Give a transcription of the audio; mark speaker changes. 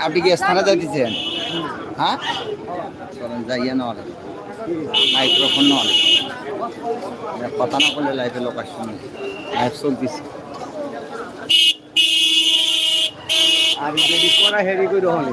Speaker 1: আপনি কি স্থানে যাইতেছেন? হ্যাঁ? যাইয়ে নহলে মাইক্রোফোন নহলে কথা না বললে লাইফে লোক আসছে না। লাইফ চলতেছে।
Speaker 2: আর যদি করা হেরি করে হলে